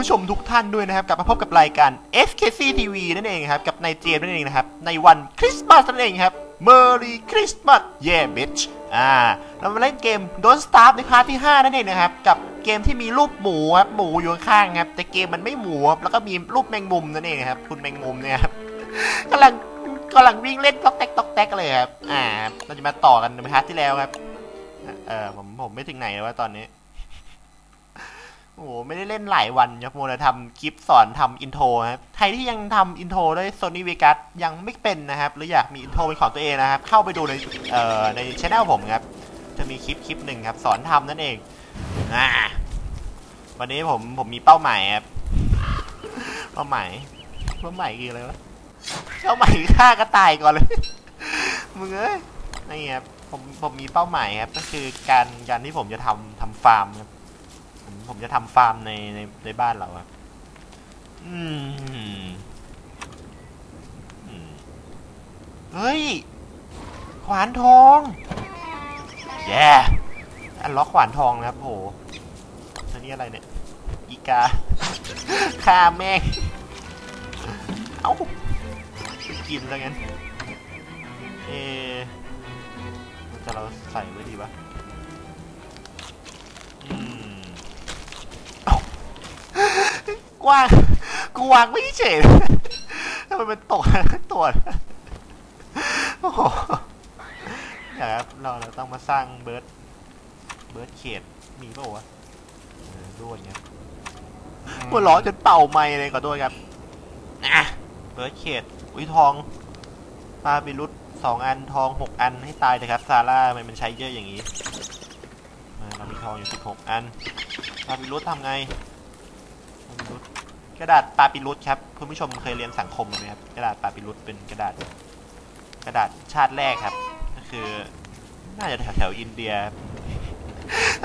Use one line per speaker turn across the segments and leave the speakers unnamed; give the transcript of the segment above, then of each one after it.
ผู้ชมทุกท่านด้วยนะครับ กลับมาพบกับรายการ SKC TV นั่นเองครับ กับนายเจมส์นั่นเองนะครับ ในวันคริสต์มาสนั่นเองครับ Merry Christmas Yeah bitch อ่า เรามาเล่นเกม Don't Starve ในพาร์ทที่ 5 นั่นเองนะครับ กับเกมที่มีรูปหมูครับ หมูอยู่ข้างครับ แต่เกมมันไม่หมูครับ แล้วก็มีรูปแมงมุมนั่นเองครับ คุณแมงมุมเนี่ยครับกำลังกำลังวิ่งเล่นต๊อกแตกต๊อกแตกเลยครับ อ่า เราจะมาต่อกันในพาร์ทที่แล้วครับ เออผมผมไม่ถึงไหนแล้วว่าตอนนี้ โอ้โหไม่ได้เล่นหลายวันครับโมนะทำคลิปสอนทำอินโทรครับใครที่ยังทำอินโทรด้วย Sony Vegas ยังไม่เป็นนะครับ หรืออยากมีอินโทรเป็นของตัวเองนะครับ เข้าไปดูในเอ่อในช anel ผมครับ จะมีคลิปคลิปหนึ่งครับ สอนทำนั่นเองอ่าวันนี้ผมผมมีเป้าหมายครับ เป้าหมาย เป้าหมายคืออะไรวะ เป้าหมายฆ่ากระต่ายก่อนเลย มึงเอ้ยนี่ครับ ผมผมมีเป้าหมายครับ ก็คือการการที่ผมจะทำทำฟาร์มครับ ผมจะทำฟาร์มในในในบ้านเราครับอืมอืมเฮ้ย ขวานทอง แย่อันล็อกขวานทองนะครับโหอันนี้อะไรเนี่ย อีกาฆ่าแม่ง เอ้ากินแล้วงั้น เอมันจะเราใส่ไว้ดีปะ กว้างกูวางไม่เฉยทำไมมันตกตัวโอ้โหเดี๋ยวครับเราเราต้องมาสร้างเบิร์ดเบิร์ดเขตมีเปล่าวะเออด้วยเงี้ยหัวล้อจนเป่าไม้เลยขอโทษครับอะเบิร์ดเขตอุ้ยทองปลาบิรุษสองอันทองหกอันให้ตายเลยครับซาร่าทำไมมันใช้เยอะอย่างนี้เออเรามีทองอยู่สิบหกอันปลาบิรุษทำไงปาปิรุษ กระดาษปาปิรุษครับคุณผู้ชมเคยเรียนสังคมไหมครับกระดาษปาปิรุษเป็นกระดาษ กระดาษชาติแรกครับ ก็คือ น่าจะแถวแถวอินเดีย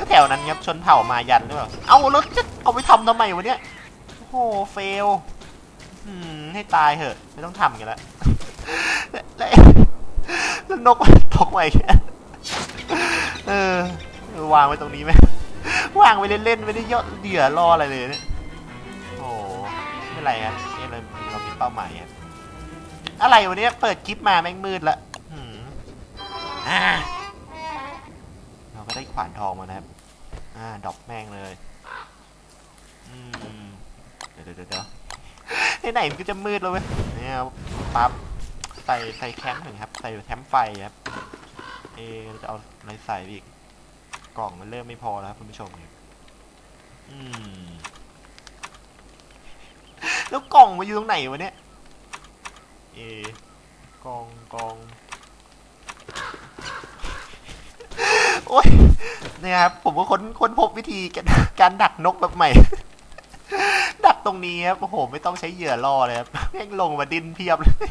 แถวนั้นครับชนเผ่ามายันหรือเปล่าเอาแล้วจะเอาไปทำทำไมวะเนี่ยโอ้โหเฟลให้ตายเหอะ ไม่ต้องทำกันละแล้วนกตกไปแค่เออวางไว้ตรงนี้ไหมวางไว้เล่นๆไม่ได้เยอะเดือรออะไรเลยเนี่ย ไม่เป็นไรครับนี่เราเรามีเป้าหมายครับอะไรวันนี้เปิดคลิปมาแม่งมืดละอืมอ่าเราก็ได้ขวานทองมานะครับ อ่าดอกแม่งเลยอืมเดี๋ยวเดี๋ยวเดี๋ยวไหนมันก็จะมืดแล้วเว้ยเนี่ยปั๊บใส่ใส่แคมป์หนึ่งครับ ใส่แคมป์ไฟครับ เอเราจะเอาอะไรใส่อีก กล่องมันเริ่มไม่พอแล้วครับคุณผู้ชมครับอืม แล้วกล่องมาอยู่ตรงไหนวะเนี่ย เอะกล่องกล่อง โอ้ยเนี่ยครับ ผมก็ค้นค้นพบวิธีการการดักนกแบบใหม่ ดักตรงนี้ครับ โอ้โห ไม่ต้องใช้เหยื่อล่อเลยครับแม่งลงมาดินเพียบเลย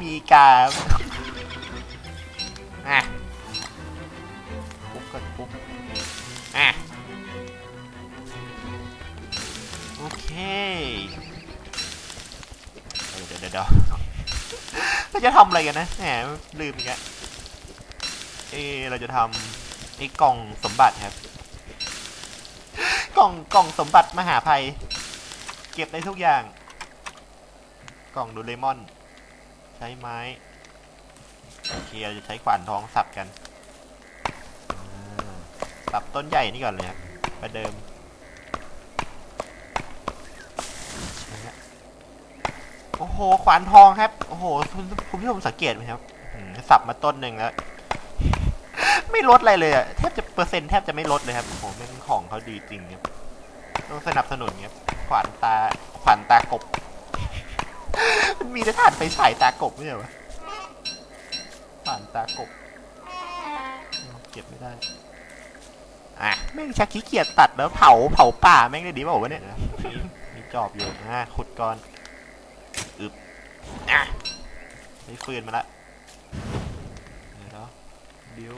มีกาครับอะ โอเค เดี๋ยวเดี๋ยวเดี๋ยวเราจะทำอะไรกันนะแหมลืมอีกแล้วเอเราจะทำไอ้กล่องสมบัติครับ กล่องกล่องสมบัติมหาภัย เก็บได้ทุกอย่าง กล่องดูเลมอน ใช้ไม้โอเคเราจะใช้ขวานทองสับกันสับต้นใหญ่นี่ก่อนเลยครับประเดิม โอ้โห ขวานทองครับ โอ้โห คุณผู้ชมสังเกตไหมครับสับมาต้นหนึ่งแล้ว ไม่ลดอะไรเลยอะแทบจะเปอร์เซ็นต์แทบจะไม่ลดเลยครับ โอ้โหแม่งของเขาดีจริงครับ ต้องสนับสนุนครับ ขวานตา ขวานตากบ มันมีแต่ถ่านไฟฉายตากบไม่ใช่เหรอวะขวานตากบ เก็บไม่ได้ อะ แม่งชักขี้เกียจตัดแล้วเผา เผาป่าแม่งได้ดีเปล่าวะเนี่ยมีจอบอยู่อะขุดก่อน อึบ อะ ได้ฟืนมาละเดี๋ยวบิว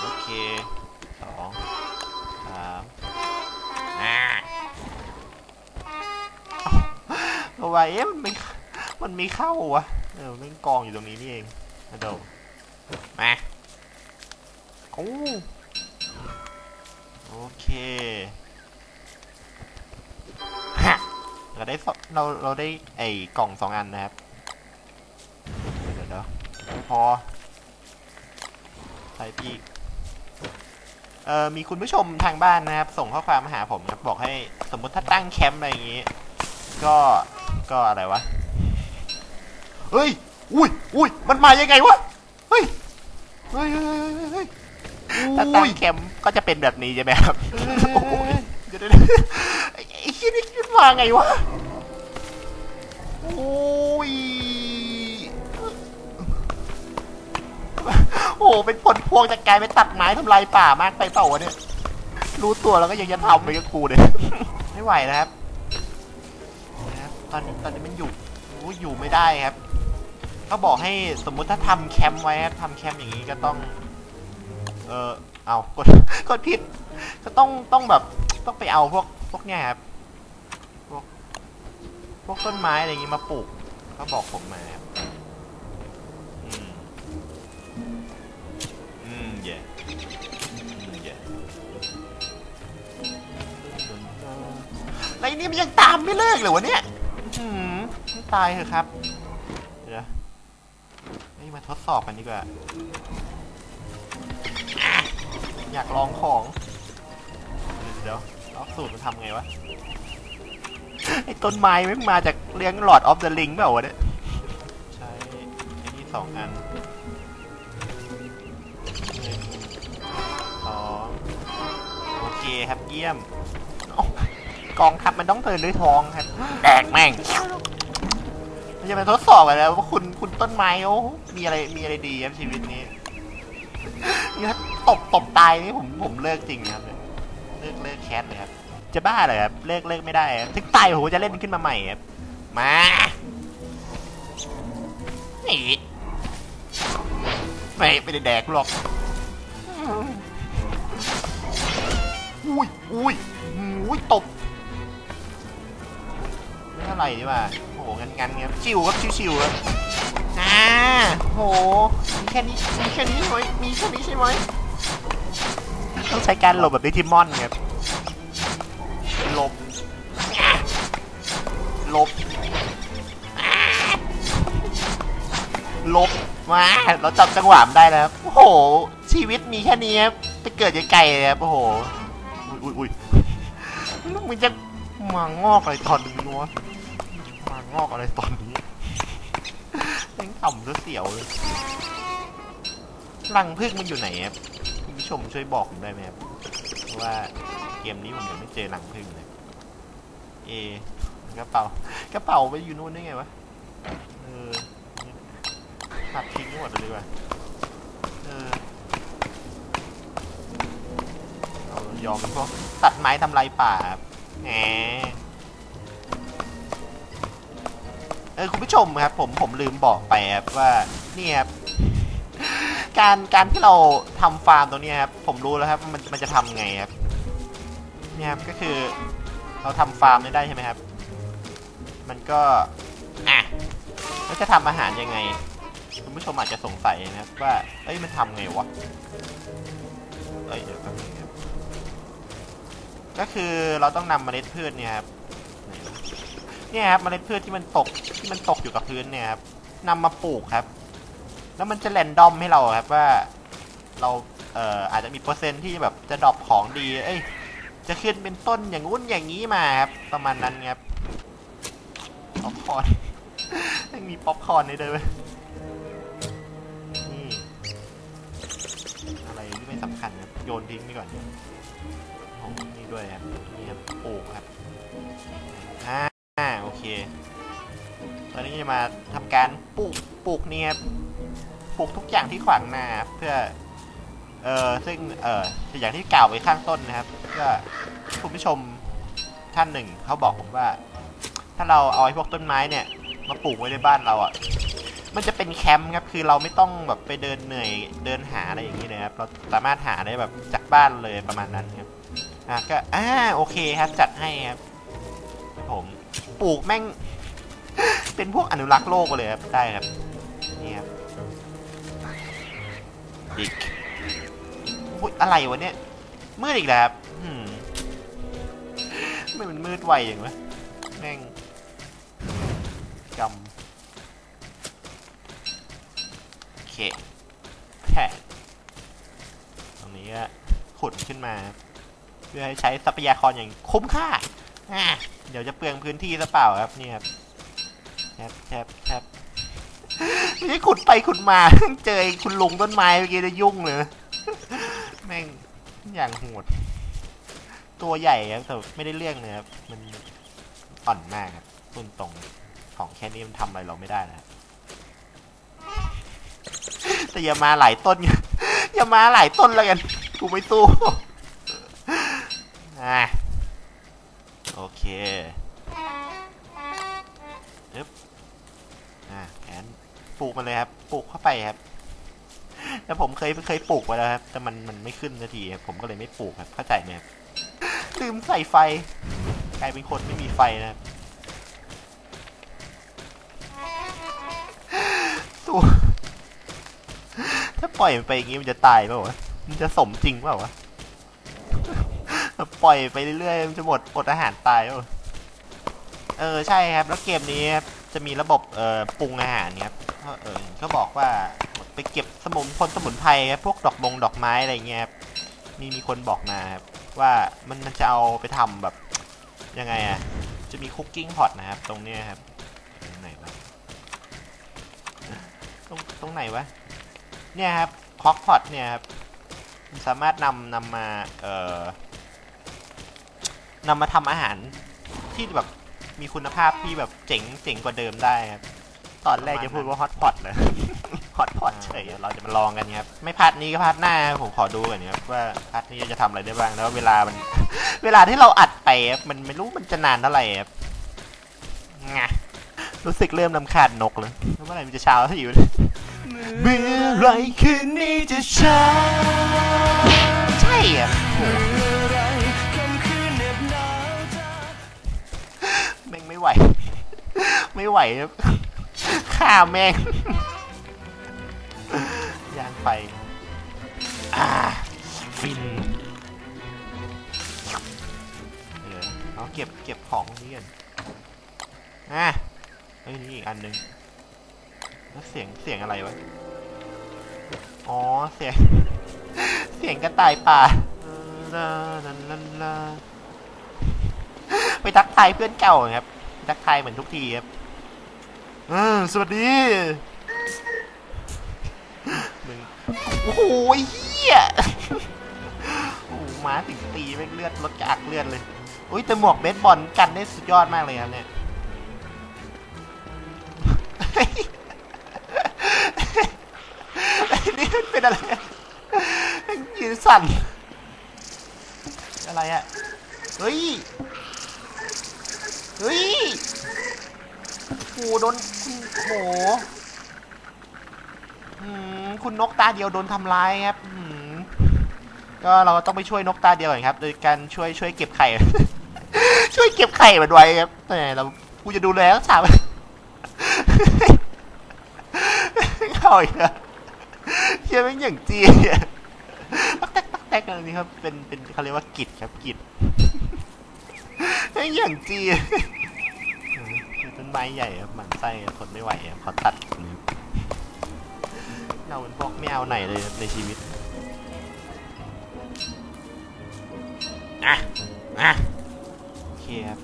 โอเคสองสามอ่าเอาไว้เอ๊ะมันไม่มันม่เข้าวะเออมันกองอยู่ตรงนี้นี่เองมาดูมาโอ้โอเค เราได้สองเราเราได้ไอ้กล่องสองอันนะครับเดี๋ยวเดี๋ยวไม่พอใส่อีกเอ่อมีคุณผู้ชมทางบ้านนะครับ ส่งข้อความมาหาผมครับบอกให้สมมติถ้าตั้งแคมป์อะไรอย่างงี้ ก็ก็อะไรวะเฮ้ยอุ้ยอุ้ยมันมายังไงวะเฮ้ยเฮ้ยเฮ้ยเฮ้ยเฮ้ยถ้าตั้งแคมป์ก็จะเป็นแบบนี้ใช่ไหมครับโอ้ยเดี๋ยวเดี๋ยว เดี๋ยวไอ้ไอ้ที่นี่มันมาไงวะ โอ้ย โอ้เป็นผลพวงจากการไปตัดไม้ทำลายป่ามากไปเปล่าวะเนี่ย รู้ตัวแล้วก็ยังจะทำไปกับกูเนี่ยไม่ไหวนะครับนะครับ ตอนนี้ตอนนี้มันอยู่อยู่ไม่ได้ครับก็บอกให้สมมุติถ้าทำแคมป์ไว้ครับทำแคมป์อย่างนี้ก็ต้อง เออเอากดกดผิดก็ต้องต้องแบบต้องไปเอาพวกพวกเนี้ยครับ พวกต้นไม้อะไรอย่างงี้มาปลูกเขาบอกผมมาครับอืมอืมเย่อืมเย่ไอ้นี่มันยังตามไม่เลิกเลยวะเนี่ยอื้อหืมตายเถอะครับเดี๋ยวนี่มาทดสอบกันดีกว่าอะอยากลองของ เดี๋ยวเอาสูตรมันทำไงวะ ไอ้ต้นไม้ไม่งมาจากเลี้ยงหลอดออฟเดอะลิงเปล่าวะเนี่ย ใช้ไอ้นี่สองอันหนึ่งสองโอเคครับเยี่ยมเอ้ากองทัพมันต้องเทินด้วยทองครับแดกแม่งมันจะมาทดสอบกันแล้วว่าคุณคุณต้นไม้โอ้มีอะไรมีอะไรดีครับชีวิตนี้นี่ถ้าตบตบตายนี่ผมผมเลิกจริงนะครับเลิกเลิกแคสเลยครับ จะบ้าเลยครับเลิกเลิกไม่ได้ครับถึงตายผมจะเล่นขึ้นมาใหม่ครับมานี่ไม่ไม่ได้แดกหรอกอุ้ยอุ้ยอุ้ยตบไม่เท่าไหร่ดีว่าโอ้โหงันงันๆครับชิวครับชิวชิวๆครับอ่าโหมีแค่นี้มีแค่นี้ใช่ไหมมีแค่นี้ใช่ไหมต้องใช้การหลบแบบดิจิมอนครับ ลบลบมาเราจับจังหวะได้แล้วโอ้โห ชีวิตมีแค่นี้ครับไปเกิดไกลๆเลยครับโอ้โหอุ้ยอุ้ยอุ้ยมึงจะมางอกอะไรตอนนี้วะมางอกอะไรตอนนี้แม่งต่ำซะเสียวเลยรังพึ่งมันอยู่ไหนครับคุณผู้ชมช่วยบอกผมได้ไหมครับเพราะว่าเกมนี้ผมยังไม่เจอรังพึ่งเลยเอ กระเป๋ากระเป๋าไปอยู่นู่นได้ไงวะเออตัดทิ้งหมดเลยดีกว่าเออเอายอมเป็นพวกตัดไม้ทำลายป่าแหมเออคุณผู้ชมครับผมผมลืมบอกไปครับว่าเนี่ยครับการการที่เราทำฟาร์มตรงนี้ครับผมรู้แล้วครับมันมันจะทำไงครับเนี่ยครับก็คือเราทำฟาร์มไม่ได้ใช่ไหมครับ มันก็ อะแล้วจะทำอาหารยังไง คุณผู้ชมอาจจะสงสัยนะว่า เอ้ย มันทำไงวะ เอ้ยเดี๋ยวแป๊บนึงครับก็คือเราต้องนำเมล็ดพืชเนี่ยครับ เนี่ยครับเมล็ดพืชที่มันตกที่มันตกอยู่กับพื้นเนี่ยครับนำมาปลูกครับ แล้วมันจะแรนดอมให้เราครับว่า เราเอ่ออาจจะมีเปอร์เซ็นต์ที่แบบจะดรอปของดี เอ้ย จะขึ้นเป็นต้นอย่างงู้นอย่างนี้มาครับ ประมาณนั้นครับ คอร์นยังมีป๊อปคอร์นในเด้วยเวยนี่อะไรที่ไม่สำคัญครับโยนทิ้งไปก่อนโอ้โหนี่ด้วยครับนี่ครับปลูกครับอ่าโอเค ตอนนี้จะมาทำการปลูกปลูกเนี่ยครับปลูกทุกอย่างที่ขวางหน้าครับเพื่อเออซึ่งเอ่ออย่างที่กล่าวไว้ข้างต้นนะครับก็คุณผู้ชมท่านหนึ่งเขาบอกผมว่า ถ้าเราเอาไอ้พวกต้นไม้เนี่ย มาปลูกไว้ในบ้านเราอะ มันจะเป็นแคมป์ครับ คือเราไม่ต้องแบบไปเดินเหนื่อยเดินหาอะไรอย่างนี้เลยครับ เราสามารถหาได้แบบจากบ้านเลยประมาณนั้นครับ อะก็ อ่า โอเคครับจัดให้ครับ ผม ปลูกแม่ง เป็นพวกอนุรักษ์โลกเลยครับ ได้ครับ นี่ครับดิกอุ๊ยอะไรวะเนี่ย มืดอีกแล้วครับ อืมไม่มันมืดไวอย่างวะแม่ง เคแผ่ตรงนี้ก็ขุดขึ้นมา เพื่อให้ใช้ทรัพยากรอย่างคุ้มค่าอะเดี๋ยวจะเปลืองพื้นที่ซะเปล่าครับนี่ครับแทบแทบแทบไม่ใช่ขุดไปขุดมา เจอคุณลุงต้นไม้เมื่อกี้จะยุ่งเลยแม่งอย่างโหดตัวใหญ่ครับแต่ไม่ได้เรื่องเลยครับมันอ่อนมากครับตุนตรงของแค่นี้มันทำอะไรเราไม่ได้นะครับ แต่อย่ามาหลายต้น อย่ามาหลายต้นแล้วกัน กูไม่สู้อะโอเคอึ๊บอะแขนปลูกมันเลยครับ ปลูกเข้าไปครับ แล้วผมเคยเคยปลูกไว้แล้วครับ แต่มันมันไม่ขึ้นนาทีครับ ผมก็เลยไม่ปลูกครับ เข้าใจไหมครับ ลืมใส่ไฟ กลายเป็นคนไม่มีไฟนะครับตัว ถ้าปล่อยมันไปอย่างงี้มันจะตายเปล่าวะมันจะสมจริงเปล่าวะปล่อยไปเรื่อยๆมันจะหมดอดอาหารตายเปล่าเออใช่ครับ แล้วเกมนี้จะมีระบบเอ่อปรุงอาหารครับเออเขาบอกว่าไปเก็บสมุนพลสมุนไพรครับพวกดอกมงดอกไม้อะไรเงี้ยครับมีมีคนบอกมาครับว่ามันมันจะเอาไปทำแบบยังไงอะจะมีคุกกิ้งพอตนะครับตรงเนี้ยครับตรงไหนวะตรงตรงไหนวะ เนี่ยครับคอกพอตเนี่ยครับมันสามารถนำนำมาเอ่อนำมาทำอาหารที่แบบมีคุณภาพที่แบบเจ๋งเจ๋งกว่าเดิมได้ครับตอนแรกจะพูดว่าฮอตพอตเลยฮอตพอตเฉยเราจะมาลองกันครับ ไม่พลาดนี้ก็พลาดหน้าผมขอดูก่อนครับว่าพลาดนี้จะทำอะไรได้บ้างแล้วเวลามัน เวลาที่เราอัดไปครับมันไม่รู้มันจะนานเท่าไหร่ครับงะรู้สึกเริ่มลำคาญนกเลยแล้วเมื่อไหร่มันจะเช้าสักอยู่ เมื่อไรคืนนี้จะเช้าใช่อะโอ้โหแม่งไม่ไหว ไม่ไหวครับฆ่าแม่งย่างไปอ่าฟินเออเอาเก็บเก็บของนี้กันอะเฮ้ยนี่อีกอันหนึ่ง เสียงเสียงอะไรวะ อ๋อเสียง เสียงกระต่ายป่าลาลาลาลาไปทักทายเพื่อนเก่าครับ ทักทายเหมือนทุกทีครับเออสวัสดีมึงโอ้โหเฮียโอ้โหม้าถึงตีแม่งเลือดรถกระอักเลือดเลยอุ้ยแต่หมวกเบสบอลกันได้สุดยอดมากเลยครับเนี่ย ไอ้นี่มัน เป็นอะไรยืนสั่น อะไรอะเฮ้ย เฮ้ยโหโดนคุณโหอืมคุณนกตาเดียวโดนทำร้ายครับก็เราต้องไปช่วยนกตาเดียวก่อนครับ โดยการช่วยช่วยเก็บไข่ ช่วยเก็บไข่มันไว้ครับแต่เรากูจะดูแลรักษามเขาอีกแล้ว เชื่อเป็นอย่างจีอะตักแตกตักแตกอะไรนี่ครับ เป็นเป็นเขาเรียกว่ากิจครับกิจเป็นอย่างจีคือต้นไม้ใหญ่ครับหมันไส้ทนไม่ไหวครับขาตัดเราเป็นพวกไม่เอาไหนเลยครับในชีวิตอะอะโอเคครับ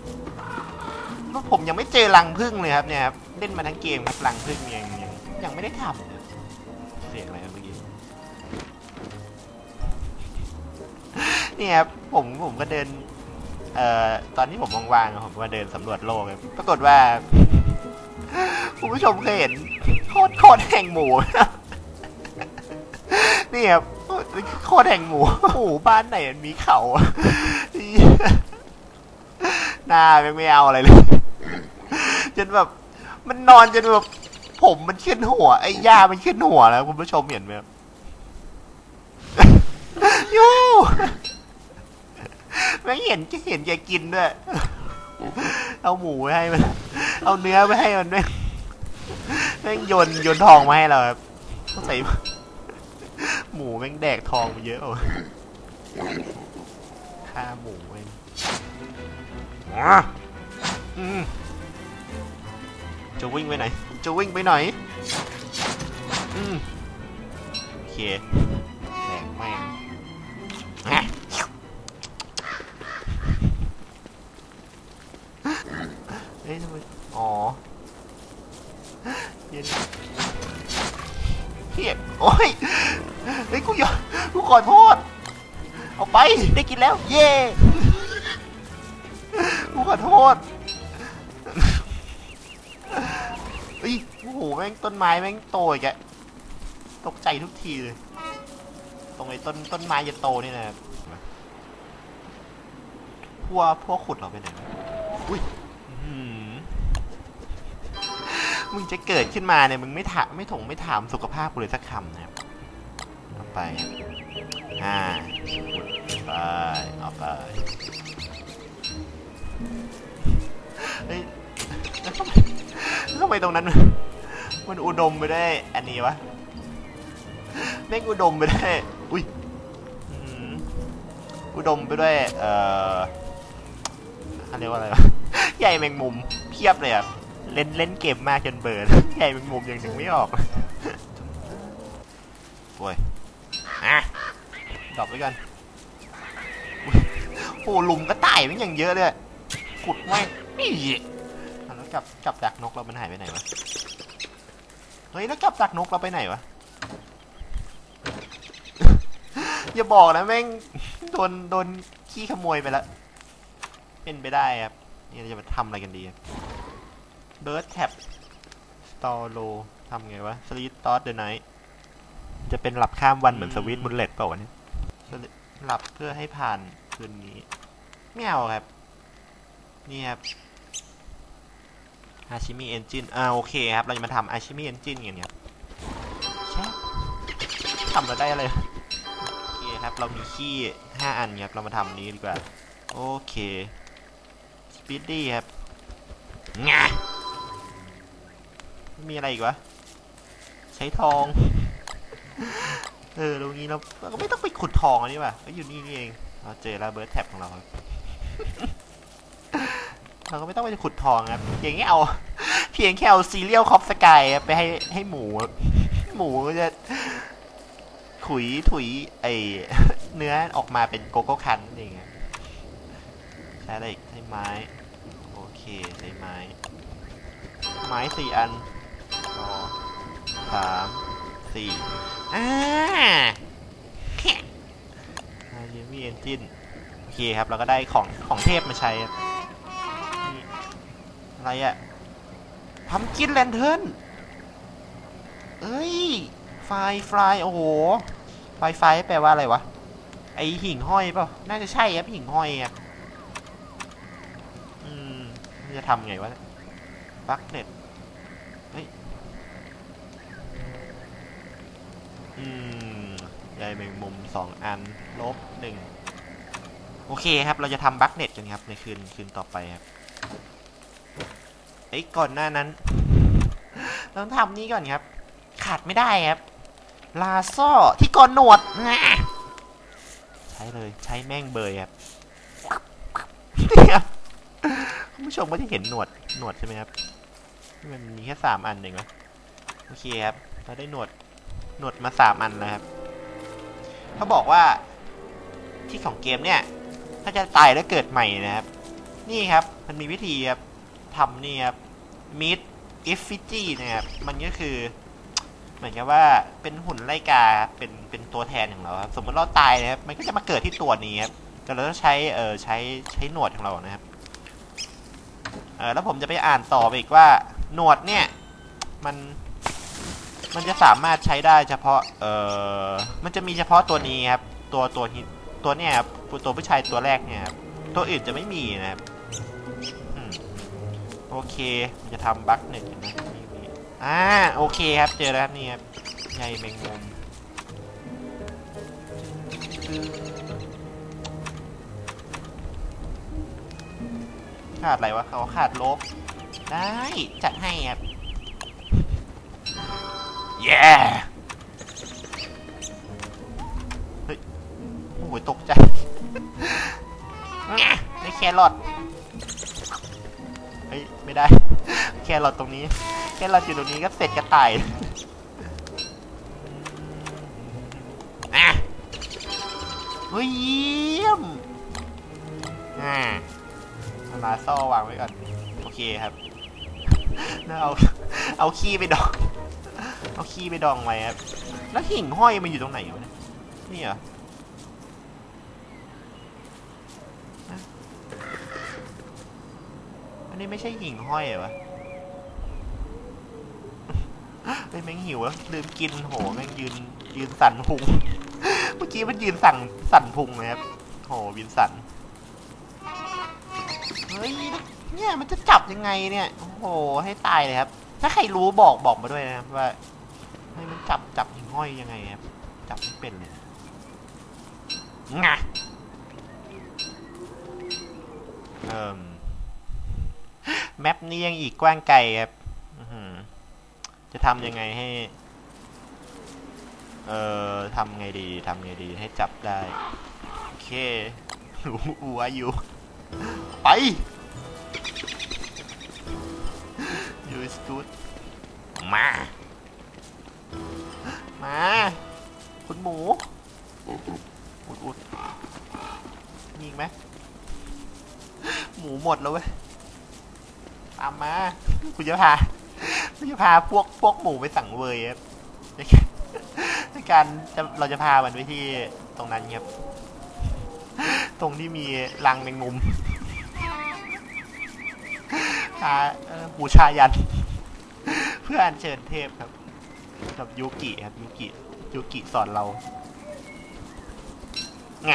แล้วผมยังไม่เจอรังพึ่งเลยครับเนี่ยครับเล่นมาทั้งเกมครับรังพึ่งยังยังยังไม่ได้ทำเลยเสียงอะไรครับ นี่ครับผมผมก็เดิน เอ่อตอนที่ผมว่างๆผมก็เดินสำรวจโลกครับปรากฏว่าคุณผู้ชมเคยเห็นโคตรโคตรแห่งหมูนี่ครับโคตรแห่งหมูหมูบ้านไหนมันมีเขาหน้าไม่ไม่เอาอะไรเลยจนแบบมันนอนจนแบบผมมันขึ้นหัวไอ้หญ้ามันขึ้นหัวแล้วคุณผู้ชมเห็นไหมครับ ยูไม่เห็นจะเห็นแกกินด้วย เอาหมูไปให้มัน เอาเนื้อไปให้มันด้วยแม่งโยนโยนทองมาให้เราครับใส่หมูแม่งแดกทองไปเยอะว่ะฆ่าหมูเองอ๋ออืมจะวิ่งไปไหน จะวิ่งไปไหน อืมโอเค โอ้ยเฮ้ยกูยอมกูขอโทษเอาไปได้กินแล้ว เย่กูขอโทษเฮ้ยโอ้โหแม่งต้นไม้แม่งโตอีกอะตกใจทุกทีเลย ตรงไอ้ต้นต้นไม้จะโตนี่นะครับพวกพวกขุดเราไปไหนอุ้ย มึงจะเกิดขึ้นมาเนี่ยมึงไม่ถามไม่ถงไม่ถามสุขภาพกูเลยสักคำนะครับเอาไปอ่าไปเอาไปเฮ้ยแล้วทำไมแล้วทำไมตรงนั้น มันอุดมไปได้วยอันนี้วะแม่งอุดมไปได้วยอุ้ยอืมอุดมไปด้วยเอ่อเขาเรียกว่าอะไรวะ ใหญ่แมงมุมเพียบเลยอะ เล่นเล่นเกมมากจนเบิร์นใหญ่แมงมุมยังนึงไม่ออกโอ้ยอะดรอปไว้กันโอ้หลุมก็ตายมันอย่างเยอะเลยขุดแม่นี่แล้วกับกับดักนกเรามันหายไปไหนวะเฮ้ยแล้วกับดักนกเราไปไหนวะอย่าบอกนะแม่งโดนโดนขี้ขโมยไปแล้วเป็นไปได้ครับนี่เราจะมาทำอะไรกันดี เบิร์ดแท็บสตอโลทำไงวะสลีตอสเดอะไนท์จะเป็นหลับข้ามวันเหมือนสวิตมุลเลตเปล่าวะเนี่ย Sleep หลับเพื่อให้ผ่านคืนนี้ไม่เอาครับ นี่ครับอาชิมิเอนจินอ่าโอเคครับ เราจะมาทำอาชิมิเอนจินกันครับแช่ทำมาได้อะไรโอเคครับ เรามีขี้ห้าอันครับ เรามาทำอันนี้ดีกว่า โอเค สปีดดี้ครับงะ มีอะไรอีกวะ ใช้ทอง เออตรงนี้เราเราก็ไม่ต้องไปขุดทองอันนี้ป่ะก็อยู่นี่นี่เอง เราเจอแล้วเบิร์ดแท็บของเราครับ เราก็ไม่ต้องไปขุดทองครับ เพียงแค่เอา เพียงแค่เอาซีเรียลคอปสกายไปให้ให้หมูครับหมูจะถุยถุยไอเนื้อออกมาเป็นโกโก้คันนั่นเองครับใช้อะไรอีกใช้ไม้ โอเค ใช้ไม้ ไม้สี่อัน สามสี่อ่าอาเยมีเอนจินโอเคครับ เราก็ได้ของของเทพมาใช้อะไรอะพัมกินแลนเทิร์นเอ้ย ไฟไฟโอ้โห ไฟไฟแปลว่าอะไรวะ ไอหิ่งห้อยเปล่า น่าจะใช่ครับหิ่งห้อยอืม จะทำไงวะบักเน็ต เฮ้ย อืม ใยแมงมุมสองอัน ลบหนึ่งโอเคครับ เราจะทำบักเน็ตกันครับ ในคืนคืนต่อไปครับเอ้ก่อนหน้านั้น เราต้องทำนี่ก่อนครับ ขาดไม่ได้ครับ ลาซ่อที่ก่อนหนวด ใช้เลยใช้แม่งเบยครับครับคุณผู้ชมก็จะเห็นหนวดหนวดใช่ไหมครับ มันมีแค่สามอันเองนะโอเคครับ เราได้หนวดหนวดมาสามอันแล้วครับ เขาบอกว่าที่ของเกมเนี่ย ถ้าจะตายแล้วเกิดใหม่นะครับ นี่ครับมันมีวิธีครับทำนี่ครับมิดอิฟฟิจีนะครับมันก็คือ เหมือนกับว่าเป็นหุ่นไล่กาเป็นเป็นตัวแทนของเราครับสมมติเราตายนะครับ มันก็จะมาเกิดที่ตัวนี้ครับแต่เราต้องใช้เออใช้ใช้หนวดของเรานะครับเออแล้วผมจะไปอ่านต่อไปอีกว่าหนวดเนี่ย มัน มันจะสามารถใช้ได้เฉพาะ เออมันจะมีเฉพาะตัวนี้ครับ ตัวตัวที่ตัวเนี่ยครับตัวผู้ชายตัวแรกเนี่ยครับตัวอื่นจะไม่มีนะครับโอเคมันจะทำบั๊กหนึ่งนะนี่อ่าโอเคครับเจอแล้วครับนี่ครับใยแมงมุมขาดอะไรวะเขาขาดลบ ได้ จัดให้ครับ เย้เฮ้ยโอ้โหตกใจแง่ได้ แครอทแค่เราตรงนี้ แค่เรอยู่ตรงนี้ก็เสร็จกระต่ายเฮ้ยเยี่ยมอ่าลาซ่อวางไว้ก่อน โอเคครับ แล้วเอา เอาขี้ไปดอง เอาขี้ไปดองไว้ครับแล้วหิ่งห้อยมันอยู่ตรงไหนวะเนี่ยนี่เหรออันนี้ไม่ใช่หิ่งห้อยเหรอวะเฮ้แม่งหิวแล้วลืมกินโหแม่งยืนยืนสั่นพุง เมื่อกี้มันยืนสั่นสั่นพุงเลยครับโหวินสั่นเฮ้ยเนี่ยมันจะจับยังไงเนี่ยโอ้โหให้ตายเลยครับ ถ้าใครรู้บอกบอกมาด้วยนะครับว่า จับจับหิ่งห้อยยังไงครับ จับไม่เป็นเลยงะเอิ่มแมปนี้ยังอีกกว้างไกลครับจะทำยังไงให้ เอ่อทำไงดีทำไงดีให้จับได้ โอเคอูอายุไป you is good มา มา คุณหมู อุดอุดมีอีกไหม หมูหมดแล้วเว้ย ตามมา คุณจะพา คุณจะพาพวกพวกหมูไปสั่งเวยครับในการในกาจะเราจะพามันไปที่ตรงนั้นครับ ตรงที่มีรังแมงมุมพาบูชายัน เพื่ออัญเชิญเทพครับ กับยูกิครับยูกิยูกิสอนเราไง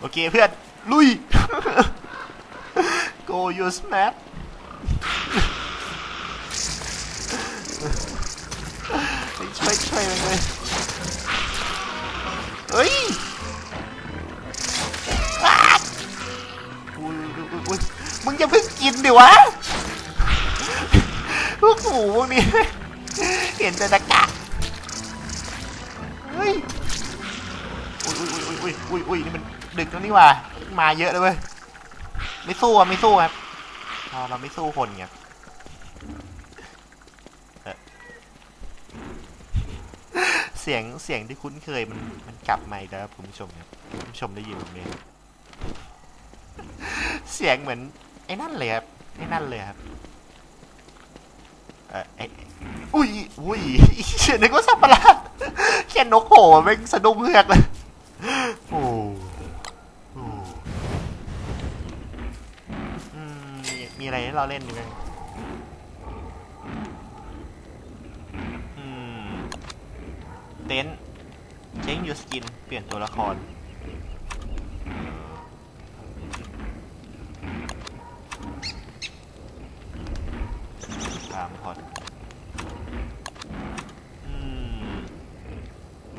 โอเคเพื่อน ลุย go use map ช่วยช่วยมันเลยเฮ้ยอ้าอุ้ยอุ้ยอุ้ยอุ้ยมึงจะเพิ่ง กินดิวะพวกหมูพวกนี้ เห็นแต่ตะกะเฮ้ยอุ้ยอุ้ยอุ้ยอุ้ยอุ้ยอุ้ยนี่มันดึกแล้วนี่ว่า มาเยอะเลยเว้ย ไม่สู้อะไม่สู้ครับ เราเราไม่สู้คนไงเสียงเสียงที่คุ้นเคยมันมันกลับมาอีกแล้วคุณผู้ชมครับคุณผู้ชมได้ยินไหมเสียงเหมือน อ้นั่นเลยครับไอ้นั่นเลยครับเออไอ้อุ้ยอุ้ยเชื่อนึกว่าสัตว์ประหลาดแค่นกโผล่แม่งสะดุ้งเฮือกเลยโอ้โอ้อืมมีมีอะไรให้เราเล่นอยู่ไหมอืมเต็นเช้งยูสกิน เปลี่ยนตัวละคร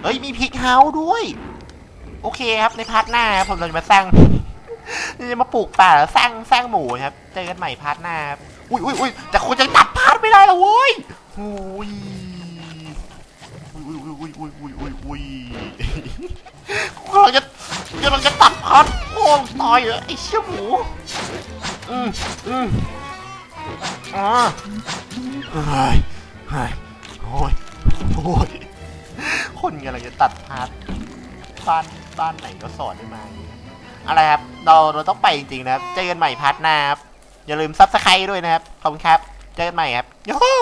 เอ้ยมีพิกเฮาส์ด้วย โอเคครับในพาร์ทหน้าครับผมเราจะมาสร้างจะมาปลูกป่าสร้างสร้างหมูครับเจอกันใหม่พาร์ทหน้าบอุ้ยอุ้ยอุ้ยแต่คุณยังตัดพาร์ทไม่ได้เหรอโว้ยอุ้ยอุ้ยอุ้ยอุ้ยอุ้ยอุ้ยอุ้ยเราจะเราจะตัดพาร์ทโค้งตายเหรอไอ้เชี่ยหมูอืมอืมอ่าเฮ้ยเฮ้ยโอ้ยโอ้ย คนกำลังจะตัดพาร์ทบ้านบ้านไหนก็สอนได้มาอะไรครับ เราเราต้องไปจริงๆนะครับ เจอกันใหม่พาร์ทหน้าครับ อย่าลืมซับสไครต์ด้วยนะครับ ขอบคุณครับ เจอกันใหม่ครับยูฮู